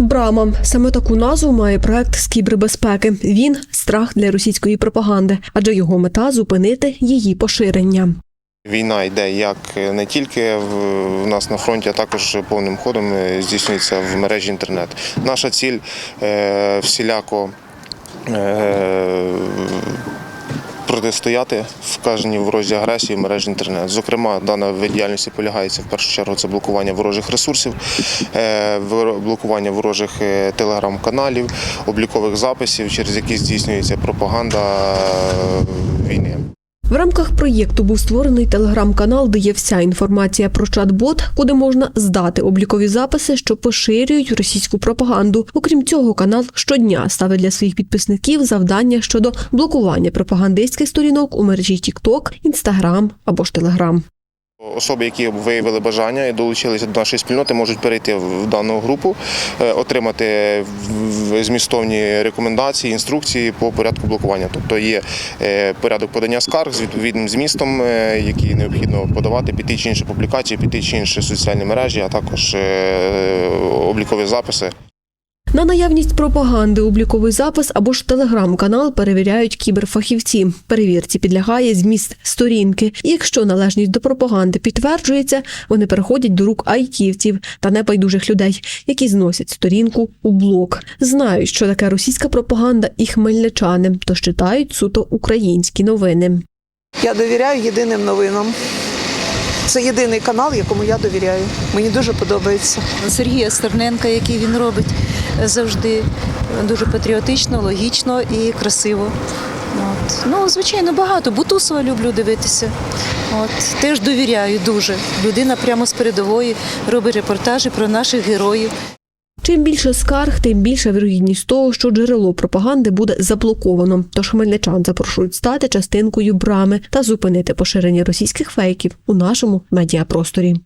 Брама саме таку назву має проект з кібербезпеки. Він страх для російської пропаганди, адже його мета зупинити її поширення. Війна йде як не тільки в нас на фронті, а також повним ходом е, здійснюється в мережі інтернет. Наша ціль е, всіляко е, протистояти вказаній ворожій агресії в мережі інтернет. Зокрема, дана вид діяльності полягається в першу чергу це блокування ворожих ресурсів, е, блокування ворожих е, телеграм-каналів, облікових записів, через які здійснюється пропаганда е, війни. В рамках проєкту був створений телеграм-канал, де є вся інформація про чат-бот, куди можна здати облікові записи, що поширюють російську пропаганду. Окрім цього, канал щодня ставить для своїх підписників завдання щодо блокування пропагандистських сторінок у мережі TikTok, Instagram або ж Telegram. Особи, які виявили бажання і долучилися до нашої спільноти, можуть перейти в дану групу, е, отримати змістовні рекомендації, інструкції по порядку блокування. Тобто є е, порядок подання скарг з відповідним змістом, е, який необхідно подавати під ті чи інші публікації, під чи інші соціальні мережі, а також облікові записи. На наявність пропаганди обліковий запис або ж телеграм-канал перевіряють кіберфахівці. Перевірці підлягає зміст сторінки. Якщо належність до пропаганди підтверджується, вони переходять до рук айтівців та небайдужих людей, які зносять сторінку у блок. Знають, що таке російська пропаганда і хмельничани, тож читають суто українські новини. Я довіряю єдиним новинам. Це єдиний канал, якому я довіряю. Мені дуже подобається. Сергія Стерненка, який він робить е, завжди дуже патріотично, логічно і красиво. От. Ну, звичайно, багато. Бутусова люблю дивитися. От. Теж довіряю дуже. Людина прямо з передової робить репортажі про наших героїв. Чим більше скарг, тим більша вірогідність того, що джерело пропаганди буде заблоковано. Тож хмельничан запрошують стати частинкою брами та зупинити поширення російських фейків у нашому медіапросторі.